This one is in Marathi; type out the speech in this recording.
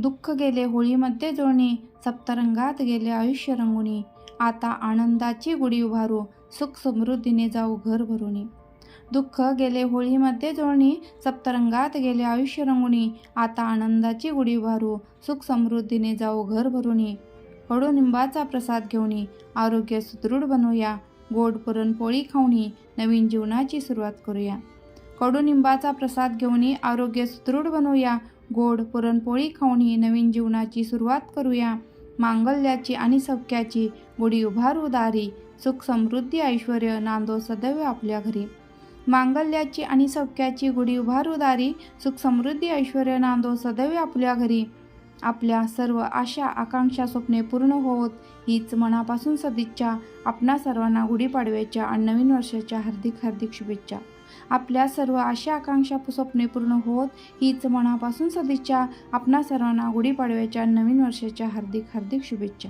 दुःख गेले होळीमध्ये जुळणी सप्तरंगात गेले आयुष्य रंगुनी. आता आनंदाची गुढी उभारू सुख समृद्धीने जाऊ घर भरुणी दुःख गेले होळीमध्ये जुळणी सप्तरंगात गेले आयुष्य रंगुनी. आता आनंदाची गुढी उभारू सुख समृद्धीने जाऊ घर भरुनी. कडुनिंबाचा प्रसाद घेऊनी आरोग्य सुदृढ बनवूया गोड पुरणपोळी खाऊनी नवीन जीवनाची सुरुवात करूया. कडुनिंबाचा प्रसाद घेऊनही आरोग्य सुदृढ बनवूया. गोड पुरणपोळी खाऊनही नवीन जीवनाची सुरुवात करूया. मांगल्याची आणि सौख्याची गुढी उभारू दारी सुख समृद्धी ऐश्वर नांदो सदैव आपल्या घरी. मांगल्याची आणि सौख्याची गुढी उभारू दारी सुख समृद्धी ऐश्वर नांदो सदैव आपल्या घरी. आपल्या सर्व आशा आकांक्षा स्वप्ने पूर्ण होत हीच मनापासून सदिच्छा. आपणा सर्वांना गुढीपाडव्याच्या आणि नवीन वर्षाच्या हार्दिक हार्दिक शुभेच्छा. आपल्या सर्व आशा आकांक्षा स्वप्ने पूर्ण होत हीच मनापासून सदिच्छा. आपणा सर्वांना गुढीपाडव्याच्या नवीन वर्षाच्या हार्दिक हार्दिक शुभेच्छा.